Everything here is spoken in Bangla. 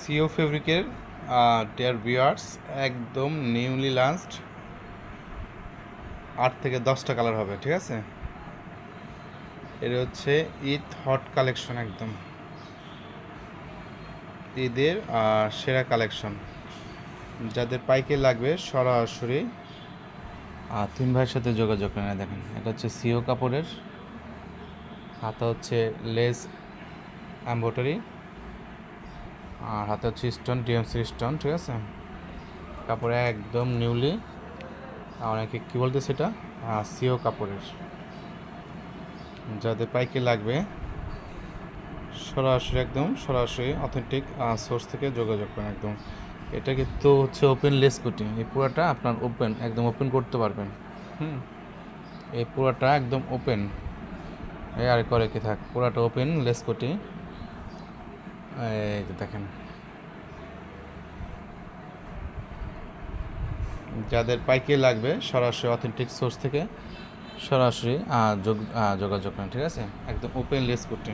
সিও ফেব্রিকের ডেয়ার বিয়ার্স একদম নিউলি লাঞ্চড আট থেকে দশটা কালার হবে, ঠিক আছে? এটা হচ্ছে ঈদ হট কালেকশন একদম। ঈদের সেরা কালেকশন যাদের পাইকে লাগবে সরাসরি, আর তিন ভাইয়ের সাথে যোগাযোগ করে দেখেন। এটা হচ্ছে সিও কাপড়ের, হাতে হচ্ছে লেস এম্বোটারি আর হাতে হচ্ছে স্টোন ডিএমসি স্টোন ঠিক আছে? কাপড়ে একদম নিউলি আর অনেকে কী বলতে সেটা সিও কাপড়ের। যাদের পাইকে লাগবে সরাসরি একদম সরাসরি অথেন্টিক সোর্স থেকে যোগাযোগ করেন একদম। এটা কিন্তু হচ্ছে ওপেন লেস কুটি এই পুরোটা আপনার ওপেন একদম ওপেন করতে পারবেন। হুম। এই পুরোটা একদম ওপেন এই আর করে কি থাক পুরাটা ওপেন লেস কুটি এই দেখেন। যাদের পাইকে লাগবে, সরাসরি অথেন্টিক সোর্স থেকে সরাসরি যোগ- যোগাযোগ করেন, ঠিক আছে? একদম ওপেন লেস কুটি